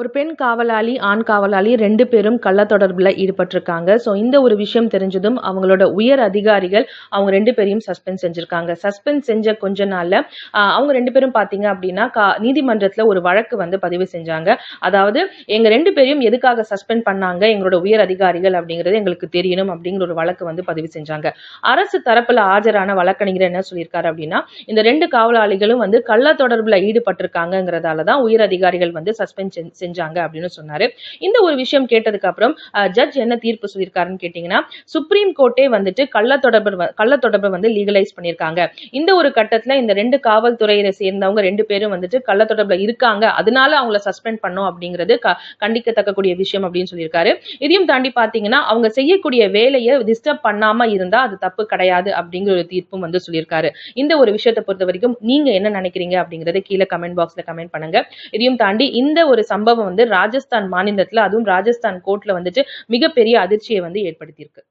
ஒரு பெண் காவலாளி ஆண் காவலாளி ரெண்டு பேரும் கள்ள தொடர்பில் ஈடுபட்டிருக்காங்க. ஸோ இந்த ஒரு விஷயம் தெரிஞ்சதும் அவங்களோட உயர் அதிகாரிகள் அவங்க ரெண்டு பேரையும் சஸ்பெண்ட் செஞ்சுருக்காங்க. சஸ்பெண்ட் செஞ்ச கொஞ்ச நாளில் அவங்க ரெண்டு பேரும் பார்த்தீங்க அப்படின்னா கா நீதிமன்றத்தில் ஒரு வழக்கு வந்து பதிவு செஞ்சாங்க. அதாவது எங்கள் ரெண்டு பேரையும் எதுக்காக சஸ்பெண்ட் பண்ணாங்க எங்களோட உயர் அதிகாரிகள் அப்படிங்கிறது எங்களுக்கு தெரியணும் அப்படிங்கிற ஒரு வழக்கு வந்து பதிவு செஞ்சாங்க. அரசு தரப்பில் ஆஜரான வழக்கறிஞர் என்ன சொல்லியிருக்காரு அப்படின்னா இந்த ரெண்டு காவலாளிகளும் வந்து கள்ள தொடர்பில் ஈடுபட்டிருக்காங்கங்கிறதால தான் உயர் அதிகாரிகள் வந்து சஸ்பெண்ட் செஞ்சாங்க அப்படின்னு சொன்னாரு. இந்த ஒரு விஷயம் கேட்டதுக்கு அப்புறம் ஜட்ஜ் என்ன தீர்ப்பு சொல்லியிருக்காருன்னு கேட்டீங்கன்னா சுப்ரீம் கோர்ட்டே வந்துட்டு கள்ள தொடர்பு கள்ள தொடர்பு வந்து லீகலைஸ் பண்ணியிருக்காங்க. இந்த ஒரு கட்டத்துல இந்த ரெண்டு காவல்துறையை சேர்ந்தவங்க ரெண்டு பேரும் வந்துட்டு கள்ள தொடர்புல இருக்காங்க. அதனால அவங்கள சஸ்பெண்ட் பண்ணோம் அப்படிங்கிறது கண்டிக்கத்தக்கக்கூடிய விஷயம் அப்படின்னு சொல்லியிருக்காரு. இதையும் தாண்டி பாத்தீங்கன்னா அவங்க செய்யக்கூடிய வேலையை டிஸ்டர்ப் பண்ணாம இருந்தா அது தப்பு கிடையாது அப்படிங்கிற ஒரு தீர்ப்பும் வந்து சொல்லியிருக்காரு. இந்த ஒரு விஷயத்தை பொறுத்த வரைக்கும் நீங்க என்ன நினைக்கிறீங்க அப்படிங்கறத கீழே கமெண்ட் பாக்ஸ்ல கமெண்ட் பண்ணுங்க. இதையும் தாண்டி இந்த ஒரு சம்பவம் வந்து ராஜஸ்தான் மாநிலத்தில் அதுவும் ராஜஸ்தான் கோர்ட்ல வந்துட்டு மிகப்பெரிய அதிர்ச்சியை வந்து ஏற்படுத்தியிருக்கு.